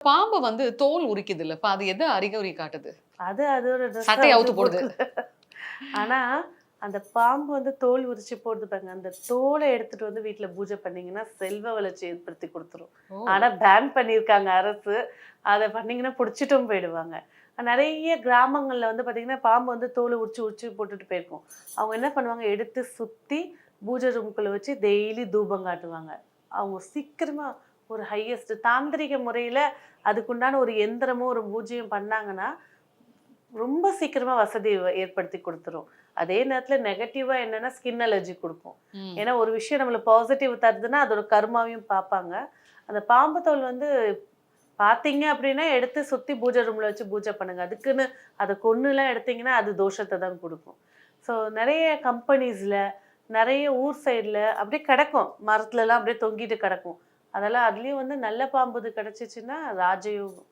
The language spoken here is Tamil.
பாம்பு வந்து தோல் உரிக்குது இல்ல? அது எது அறிகுறி காட்டுது? அது அதோட dress அ சட்டையை வந்து அவுத்து போடுது. ஆனா அந்த பாம்பு வந்து தோல் உரிச்சு போடுது பாருங்க. அந்த தோலை எடுத்துட்டு வந்து வீட்ல பூஜை பண்ணீங்கன்னா செல்வ வளர்ச்சி ஏற்படுத்தி கொடுத்துரும். ஆனா பேன் பண்ணியிருக்காங்க அரசு. அதை பண்ணீங்கன்னா பிடிச்சிட்டும் போயிடுவாங்க. நிறைய கிராமங்கள்ல வந்து பாத்தீங்கன்னா பாம்பு வந்து தோலை உரிச்சு உரிச்சு போட்டுட்டு போயிருக்கும். அவங்க என்ன பண்ணுவாங்க? எடுத்து சுத்தி பூஜை ரூம்குள்ள வச்சு டெய்லி தூபம் காட்டுவாங்க. அவங்க சீக்கிரமா ஒரு ஹையஸ்ட் தாந்திரிக முறையில அதுக்குண்டான ஒரு எந்திரமோ ஒரு பூஜையும் பண்ணாங்கன்னா ரொம்ப சீக்கிரமா வசதி ஏற்படுத்தி கொடுத்துரும். அதே நேரத்துல நெகட்டிவா என்னன்னா ஸ்கின் அலர்ஜி கொடுக்கும் ம். ஏன்னா ஒரு விஷயம் நம்மளுக்கு பாசிட்டிவ் தருதுன்னா அதோட கர்மாவையும் பார்ப்பாங்க. அந்த பாம்பு தோல் வந்து பார்த்தீங்க அப்படின்னா எடுத்து சுற்றி பூஜை ரூமில் வச்சு பூஜை பண்ணுங்க. அதுக்குன்னு அதை கொன்னுலாம் எடுத்தீங்கன்னா அது தோஷத்தை தான் கொடுக்கும். ஸோ நிறைய கம்பெனிஸில் நிறைய ஊர் சைடில் அப்படியே கிடக்கும். மரத்துலலாம் அப்படியே தொங்கிட்டு கிடக்கும். அதெல்லாம் அதுலேயும் வந்து நல்ல பாம்பு இது கிடச்சிச்சின்னா ராஜயோகம்.